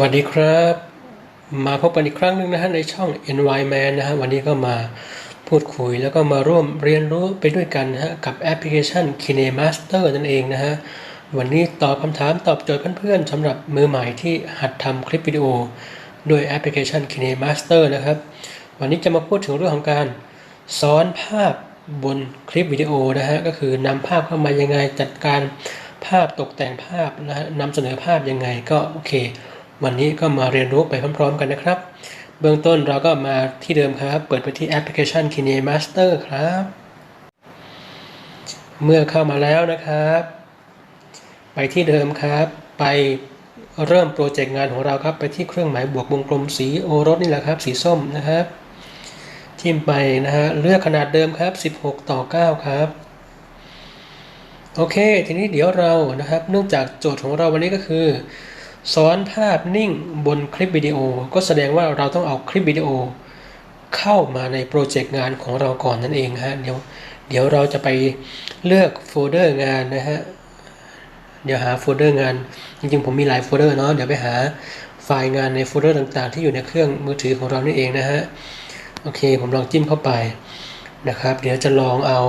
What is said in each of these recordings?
วัสดีครับ มาพบกันอีกครั้งหนึ่งนะฮะในช่อง Environment นะฮะวันนี้ก็มาพูดคุยแล้วก็มาร่วมเรียนรู้ไปด้วยกันนะฮะกับแอปพลิเคชัน KineMaster นั่นเองนะฮะวันนี้ตอบคำถามตอบโจทย์เพื่อนๆสำหรับมือใหม่ที่หัดทำคลิปวิดีโอด้วยแอปพลิเคชัน KineMaster นะครับ วันนี้จะมาพูดถึงเรื่องของการซ้อนภาพบนคลิปวิดีโอนะฮะก็คือนำภาพเข้ามายังไงจัดการภาพตกแต่งภาพนะฮะนำเสนอภาพยังไงก็โอเค วันนี้ก็มาเรียนรู้ไปพร้อมๆกันนะครับ เบื้องต้นเราก็มาที่เดิมครับ เปิดไปที่แอปพลิเคชัน KineMaster ครับ เมื่อเข้ามาแล้วนะครับ ไปที่เดิมครับ ไปเริ่มโปรเจกต์งานของเราครับ ไปที่เครื่องหมายบวกวงกลมสีโอรสนี่แหละครับ สีส้มนะครับทิมไปนะฮะ เลือกขนาดเดิมครับ 16 ต่อ 9 ครับโอเค ทีนี้เดี๋ยวเรานะครับ เนื่องจากโจทย์ของเราวันนี้ก็คือ ซ้อนภาพนิ่งบนคลิปวิดีโอ ก็แสดงว่าเราต้องเอาคลิปวิดีโอ เข้ามาในโปรเจกต์งานของเราก่อนนั่นเองฮะเดี๋ยวเดี๋ยวเราจะไปเลือกโฟลเดอร์งานนะฮะเดี๋ยวหาโฟลเดอร์งาน จริงๆ ผมมีหลายโฟลเดอร์เนาะเดี๋ยวไปหาไฟล์งานในโฟลเดอร์ต่างๆ ที่อยู่ในเครื่องมือถือของเรานี่เองนะฮะโอเคผมลองจิ้มเข้าไปนะครับ เดี๋ยวจะลองเอา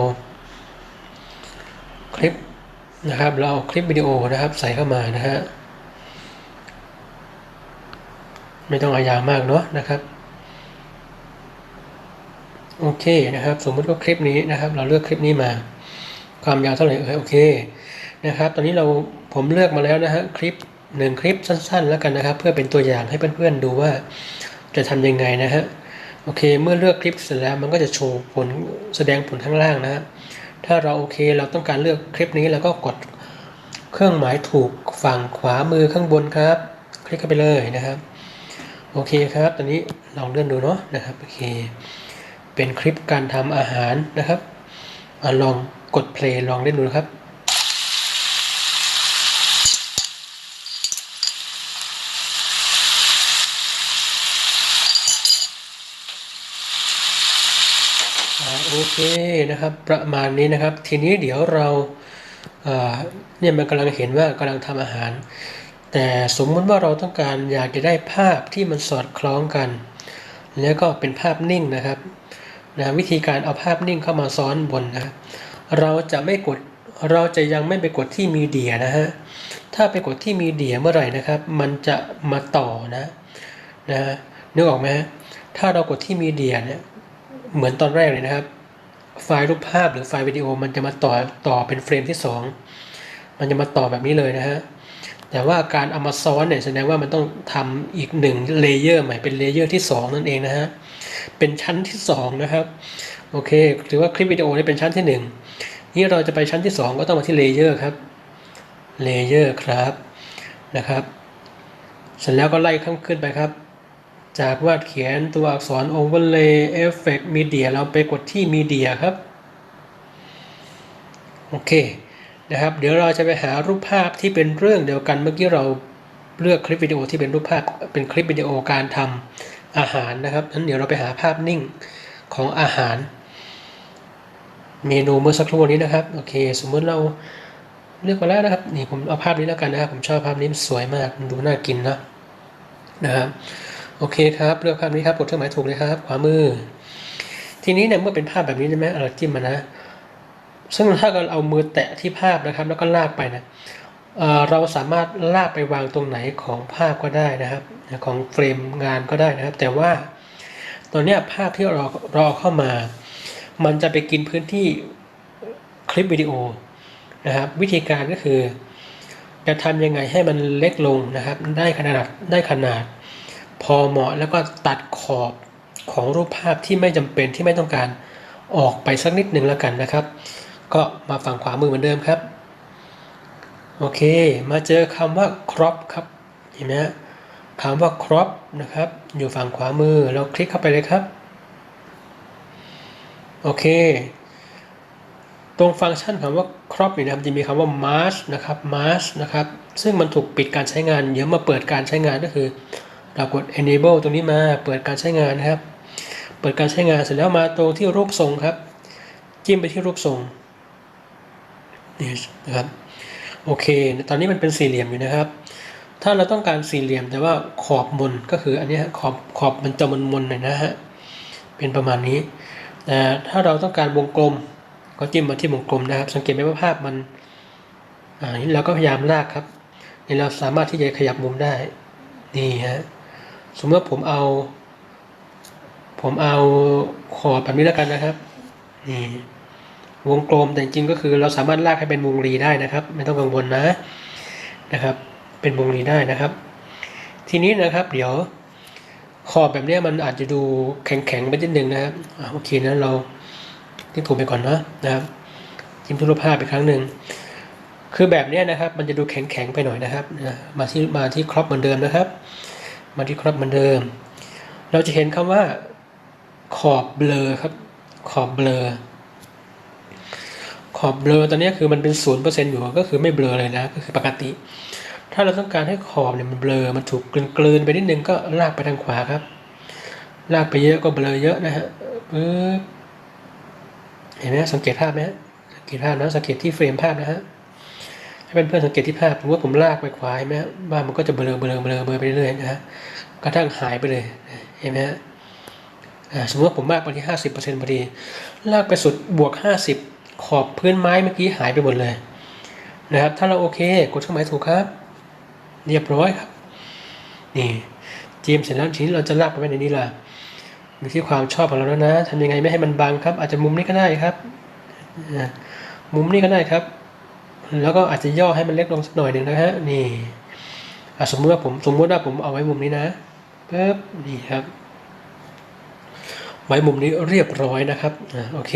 คลิปนะครับเราเอาคลิปวิดีโอนะครับใส่เข้ามานะฮะ ไม่ต้องเอายาวมากเนาะนะครับโอเคนะครับ สมมติว่าคลิปนี้นะครับ เราเลือกคลิปนี้มา ความยาวเท่าไหร่เออโอเคนะครับ ตอนนี้เราผมเลือกมาแล้วนะฮะคลิปหนึ่งคลิปสั้นๆ แล้วกันนะครับ เพื่อเป็นตัวอย่างให้เพื่อนๆดูว่าจะทำยังไงนะฮะโอเค เมื่อเลือกคลิปเสร็จแล้วมันก็จะโชว์ผลแสดงผลข้างล่างนะฮะถ้าเราโอเคเราต้องการเลือกคลิปนี้แล้วก็กดเครื่องหมายถูกฝั่งขวามือข้างบนครับ คลิกเข้าไปเลยนะครับ โอเคครับตอนนี้ลองเลื่อนดูเนาะนะครับโอเค เป็นคลิปการทำอาหารนะครับอลองกดเพลย์ลองเล่นดูนะครับโอเคนะครับประมาณนี้นะครับ ทีนี้เดี๋ยวเราเนี่ยมันกำลังเห็นว่ากำลังทำอาหาร แต่สมมติว่าเราต้องการอยากจะได้ภาพที่มันสอดคล้องกัน แล้วก็เป็นภาพนิ่งนะครับนะวิธีการเอาภาพนิ่งเข้ามาซ้อนบนนะเราจะไม่กดเราจะยังไม่ไปกดที่มีเดียนะฮะถ้าไปกดที่มีเดียเมื่อไหร่นะครับ มันจะมาต่อนะนะนึกออกไหมถ้าเรากดที่มีเดียเนี่ยเหมือนตอนแรกเลยนะครับ ไฟล์รูปภาพหรือไฟล์วิดีโอมันจะมาต่อต่อเป็นเฟรมที่ 2 มันจะมาต่อแบบนี้เลยนะฮะ แต่ว่าการเอามาซ้อนเนี่ยแสดงว่ามันต้องทำอีกหนึ่งเลเยอร์ใหม่เป็นเลเยอร์ที่ 2 นั่นเองนะฮะ เป็นชั้นที่2นะครับ โอเค ถือว่าคลิปวิดีโอนี่เป็นชั้นที่ 1 นี่เราจะไปชั้นที่ 2 ก็ต้องมาที่เลเยอร์ครับ เลเยอร์ครับนะครับ เสร็จแล้วก็ไล่ข้างขึ้นไปครับ จากวาดเขียนตัวอักษร overlay effect media เราไปกดที่ media ครับ โอเค นะครับ เดี๋ยวเราจะไปหารูปภาพที่เป็นเรื่องเดียวกันเมื่อกี้เราเลือกคลิปวิดีโอที่เป็นรูปภาพเป็นคลิปวิดีโอการทำอาหารนะครับนั้นเดี๋ยวเราไปหาภาพนิ่งของอาหาร เมนูเมื่อสักครู่นี้นะครับโอเค สมมติเราเลือกมาแล้วนะครับนี่ผมเอาภาพนี้แล้วกันนะครับ ผมชอบภาพนี้สวยมากดูน่ากินนะนะครับโอเคครับเลือกภาพนี้ครับกดเครื่องหมายถูกเลยครับขวามือ ทีนี้เนี่ยเมื่อเป็นภาพแบบนี้ใช่ไหมเราจิ้มมานะ ซึ่งถ้าเราเอามือแตะที่ภาพนะครับ แล้วก็ลากไปนะเเราสามารถลากไปวางตรงไหนของภาพก็ได้นะครับ ของเฟรมงานก็ได้นะครับ แต่ว่าตอนนี้ภาพที่เราเราเข้ามา มันจะไปกินพื้นที่คลิปวิดีโอนะครับวิธีการก็คือ จะทำยังไงให้มันเล็กลงนะครับ ได้ขนาดได้ขนาด พอเหมาะแล้วก็ตัดขอบของรูปภาพที่ไม่จำเป็นที่ไม่ต้องการออกไปสักนิดหนึ่งแล้วกันนะครับ ก็มาฝั่งขวามือเหมือนเดิมครับ โอเค มาเจอคำว่า crop ครับ เห็นไหมคำว่า crop นะครับ อยู่ฝั่งขวามือ เราคลิกเข้าไปเลยครับ โอเค ตรงฟังก์ชันคำว่า crop นี่นะครับจะมีคำว่า mask นะครับ mask นะครับ ซึ่งมันถูกปิดการใช้งาน เดี๋ยวมาเปิดการใช้งานก็คือ เรากด enable ตรงนี้มา เปิดการใช้งานนะครับ เปิดการใช้งานเสร็จแล้วมาตรงที่รูปทรงครับ จิ้มไปที่รูปทรง นี่นะครับโอเค ตอนนี้มันเป็นสี่เหลี่ยมอยู่นะครับ ถ้าเราต้องการสี่เหลี่ยมแต่ว่าขอบบนก็คืออันนี้ขอบขอบมันจะมนมนๆหน่อยนะฮะ เป็นประมาณนี้แต่ถ้าเราต้องการวงกลม ก็จิ้มมาที่วงกลมนะครับ สังเกตไหมว่าภาพมันอ่านี่เราก็พยายามลากครับ นี่เราสามารถที่จะขยับมุมได้ นี่ฮะ สมมติว่าผมเอา ผมเอาขอบแบบนี้แล้วกันนะครับ นี่ วงกลมแต่จริงก็คือเราสามารถลากให้เป็นวงรีได้นะครับ ไม่ต้องกังวลนะนะครับ เป็นวงรีได้นะครับ ทีนี้นะครับเดี๋ยวขอบแบบนี้มันอาจจะดูแข็งๆไปนิดนึงนะครับโอเคนะเราที่ถูกไปก่อนนะนะครับจิ้มทุกรูปภาพอีกครั้งหนึ่งคือแบบนี้นะครับ มันจะดูแข็งๆไปหน่อยนะครับมาที่มาที่ครอปเหมือนเดิมนะครับ มาที่ครอปเหมือนเดิม เราจะเห็นคำว่าขอบเบลอครับ ขอบเบลอ ขอบเบลอตอนนี้คือมันเป็นศูนย์เปอร์เซ็นต์อยู่ก็คือไม่เบลอเลยนะก็คือปกติ ถ้าเราต้องการให้ขอบเนี่ยมันเบลอมันถูกกลืนไปนิดนึงก็ลากไปทางขวาครับ ลากไปเยอะก็เบลอเยอะนะฮะปึ๊บเห็นไหมสังเกตภาพไหมสังเกตภาพนะสังเกตที่เฟรมภาพนะฮะให้เป็นเพื่อนสังเกตที่ภาพผมว่าผมลากไปขวาเห็นไหมฮะบ้ามันก็จะเบลอเบลอเบลอเบลอไปเรื่อยนะฮะกระทั่งหายไปเลยเห็นไหมฮะสมมติว่าผมมากไปที่ห้าสิบเปอร์เซ็นต์พอดี ลากไปสุดบวกห้าสิบ ขอบพื้นไม้เมื่อกี้หายไปหมดเลยนะครับ ถ้าเราโอเคกดเครื่องหมายถูกครับ เรียบร้อยครับ นี่จีมเสร็จแล้วทีนี้เราจะลากไปไว้ในนี้ล่ะอยู่ที่ความชอบของเราแล้วนะทำยังไงไม่ให้มันบังครับ อาจจะมุมนี้ก็ได้ครับ มุมนี้ก็ได้ครับ แล้วก็อาจจะย่อให้มันเล็กลงสักหน่อยหนึ่งนะฮะ นี่สมมติว่าผมสมมติว่าผมเอาไว้มุมนี้นะปึ๊บนี่ครับ ไว้มุมนี้เรียบร้อยนะครับ โอเค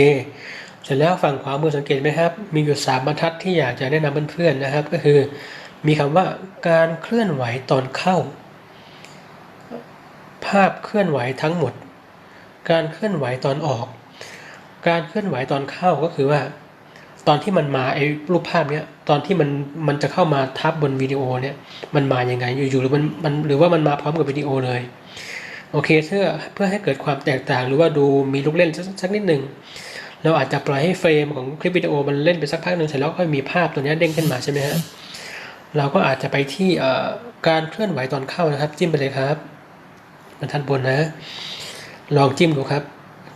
เสร็จแล้วฝั่งขวามือสังเกตไหมครับ มีอยู่สามบรรทัดที่อยากจะแนะนำเพื่อนๆนะครับ ก็คือมีคำว่าการเคลื่อนไหวตอนเข้า ภาพเคลื่อนไหวทั้งหมด การเคลื่อนไหวตอนออก การเคลื่อนไหวตอนเข้าก็คือว่า ตอนที่มันมาไอ้รูปภาพเนี้ยตอนที่มันมันจะเข้ามาทับบนวิดีโอเนี่ยมันมาอย่างไงอยู่ๆหรือมันมันหรือว่ามันมาพร้อมกับวิดีโอเลยโอเคเพื่อเพื่อให้เกิดความแตกต่างหรือว่าดูมีลูกเล่นสักนิดหนึ่ง เราอาจจะปล่อยให้เฟรมของคลิปวิดีโอมันเล่นไปสักพักหนึ่งเสร็จแล้วค่อยมีภาพตัวนี้เด้งขึ้นมาใช่ไหมฮะเราก็อาจจะไปที่การเคลื่อนไหวตอนเข้านะครับ จิ้มไปเลยครับบรรทัดบนนะ ลองจิ้มดูครับ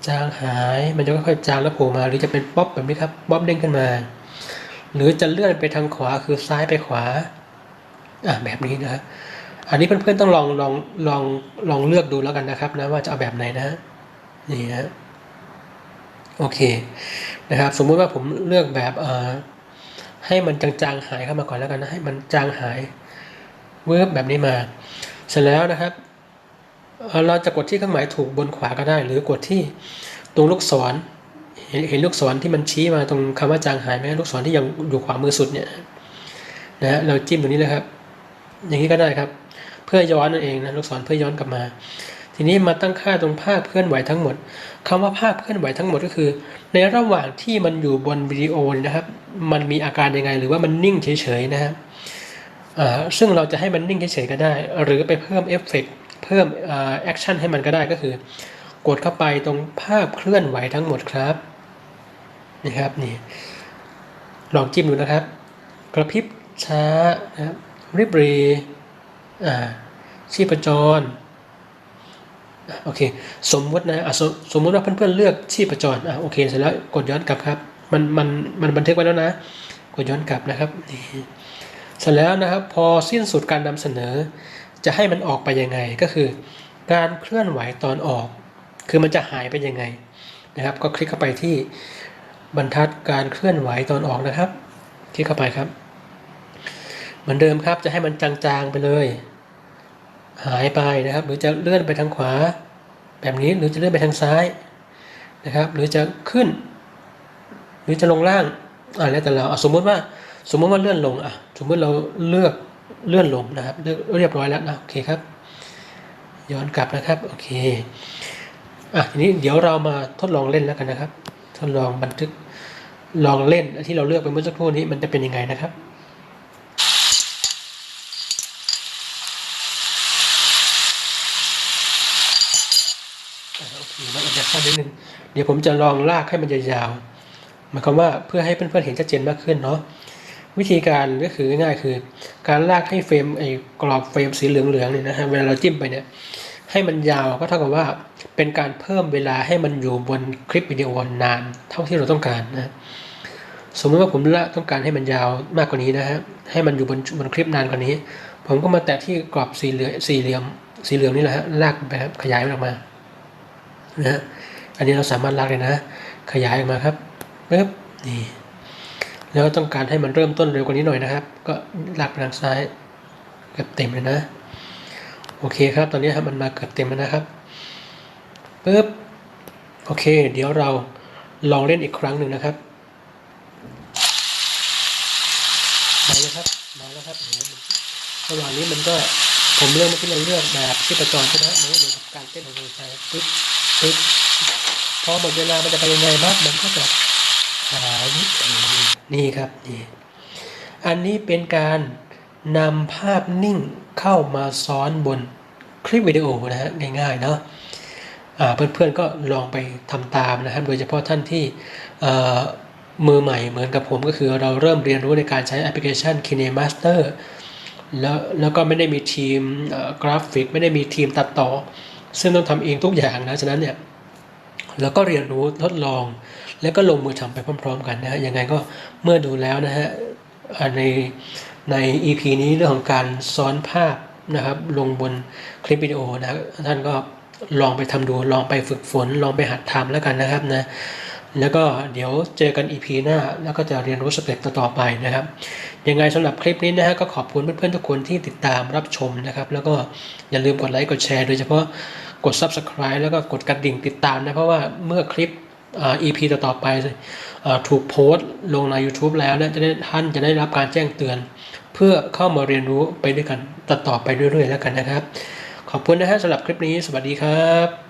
จางหายมันจะค่อยๆจางแล้วโผล่มา หรือจะเป็นป๊อปแบบนี้ครับป๊อปเด้งขึ้นมา หรือจะเลื่อนไปทางขวาคือซ้ายไปขวาอะแบบนี้นะอันนี้เพื่อนๆต้องลองลองลองลองเลือกดูแล้วกันนะครับนะว่าจะเอาแบบไหนนะนี่ฮะ โอเคนะครับ สมมุติว่าผมเลือกแบบเอ่อให้มันจางๆหายเข้ามาก่อนแล้วกันนะให้มันจางหายเวิร์บแบบนี้มา เสร็จแล้วนะครับเราจะกดที่เครื่องหมายถูกบนขวาก็ได้ หรือกดที่ตรงลูกศรเห็นเห็นลูกศรที่มันชี้มาตรงคำว่าจางหายไหมลูกศรที่ยังอยู่ขวามือสุดเนี่ยนะฮะเราจิ้มตรงนี้เลยครับ อย่างนี้ก็ได้ครับ เพื่อย้อนนั่นเองนะลูกศรเพื่อย้อนกลับมา ทีนี้มาตั้งค่าตรงภาพเคลื่อนไหวทั้งหมดคำว่าภาพเคลื่อนไหวทั้งหมดก็คือ ในระหว่างที่มันอยู่บนวิดีโอนะครับ มันมีอาการยังไงหรือว่ามันนิ่งเฉยๆนะครับซึ่งเราจะให้มันนิ่งเฉยๆก็ได้ หรือไปเพิ่มเอฟเฟกต์เพิ่มแอคชั่นให้มันก็ได้ก็คือ กดเข้าไปตรงภาพเคลื่อนไหวทั้งหมดครับนี่ครับนี่ลองจิ้มดูนะครับ กระพริบช้านะครับริบรีชีพจร โอเค สมมตินะสมสมมติว่าเพื่อนๆเลือกชีพจรอะโอเคเสร็จแล้วกดย้อนกลับครับ มันมันมันบันทึกไว้แล้วนะ กดย้อนกลับนะครับเสร็จแล้วนะครับ พอสิ้นสุดการนำเสนอ จะให้มันออกไปยังไงก็คือ การเคลื่อนไหวตอนออก คือมันจะหายไปยังไงนะครับ ก็คลิกเข้าไปที่บรรทัดการเคลื่อนไหวตอนออกนะครับ คลิกเข้าไปครับ เหมือนเดิมครับจะให้มันจางๆไปเลย หายไปนะครับ หรือจะเลื่อนไปทางขวา แบบนี้หรือจะเลื่อนไปทางซ้ายนะครับ หรือจะขึ้น หรือจะลงล่างอ่าแล้วแต่เราอะสมมติว่าสมมติว่าเลื่อนลงอะสมมติเราเลือกเลื่อนลงนะครับเลือกเรียบร้อยแล้วนะโอเคครับ ย้อนกลับนะครับโอเคอะทีนี้เดี๋ยวเรามาทดลองเล่นแล้วกันนะครับ ทดลองบันทึกลองเล่นที่เราเลือกไปเมื่อสักครู่นี้มันจะเป็นยังไงนะครับ โอเคมันอาจจะสั้นนิดนึงเดี๋ยวผมจะลองลากให้มันยาวๆหมายความว่าเพื่อให้เพื่อนๆเห็นชัดเจนมากขึ้นเนาะวิธีการก็คือง่ายๆคือ การลากให้เฟรมไอ้กรอบเฟรมสีเหลืองๆเนี่ยนะฮะเวลาเราจิ้มไปเนี่ยให้มันยาวก็เท่ากับว่าเป็นการเพิ่มเวลาให้มันอยู่บนคลิปวิดีโอนานเท่าที่เราต้องการนะสมมติว่าผมละต้องการให้มันยาวมากกว่านี้นะฮะให้มันอยู่บนบนคลิปนานกว่านี้ ผมก็มาแตะที่กรอบสีเหลืองสี่เหลี่ยมสีเหลืองนี่แหละฮะลากไปครับขยายมันออกมา นะฮะอันนี้เราสามารถลากเลยนะ ขยายออกมาครับปึ๊บนี่แล้วต้องการให้มันเริ่มต้นเร็วกว่านี้หน่อยนะครับ ก็ลากไปทางซ้ายเกือบเต็มเลยนะ โอเคครับ ตอนนี้ครับมันมาเกือบเต็มแล้วนะครับปึ๊บโอเค เดี๋ยวเราลองเล่นอีกครั้งหนึ่งนะครับมาแล้วครับมาแล้วครับระหว่างนี้มันก็ผมเลือกมื่อกี้เราเลือกแบบที่ประจรใช่ไหมมันก็เหมือนกับการเต้นของหัวใจปึ๊บ ปึ๊บพอหมดเวลามันจะไปยังไงบ้างมันก็จะหายนี่ครับนี่อันนี้เป็นการนำภาพนิ่งเข้ามาซ้อนบนคลิปวิดีโอนะฮะง่ายๆเนาะเพื่อนๆก็ลองไปทำตามนะครับ โดยเฉพาะท่านที่มือใหม่เหมือนกับผมก็คือเราเริ่มเรียนรู้ในการใช้แอปพลิเคชัน KineMaster แล้วแล้วก็ไม่ได้มีทีมกราฟิก ไม่ได้มีทีมตัดต่อ ซึ่งต้องทำเองทุกอย่างนะฉะนั้นเนี่ยเราก็เรียนรู้ทดลอง แล้วก็ลงมือทำไปพร้อม ๆ กันนะฮะยังไงก็เมื่อดูแล้วนะฮะในใน EP นี้เรื่องของการซ้อนภาพนะครับลงบนคลิปวิดีโอนะท่านก็ลองไปทำดูลองไปฝึกฝน ลองไปหัดทำแล้วกันนะครับนะแล้วก็เดี๋ยวเจอกัน EP หน้าแล้วก็จะเรียนรู้สเต็ปต่อๆไปนะครับ ยังไงสำหรับคลิปนี้นะฮะก็ขอบคุณเพื่อนๆทุกคนที่ติดตามรับชมนะครับ แล้วก็อย่าลืมกดไลค์กดแชร์โดยเฉพาะกด Subscribe แล้วก็กดกระดิ่งติดตามนะ เพราะว่าเมื่อคลิปอ่า EP ต่อๆไปอถูกโพสต์ลงใน YouTube แล้วเนี่ยจะได้ท่านจะได้รับการแจ้งเตือน เพื่อเข้ามาเรียนรู้ไปด้วยกันต่อๆไปเรื่อยๆแล้วกันนะครับ ขอบคุณนะฮะสำหรับคลิปนี้ สวัสดีครับ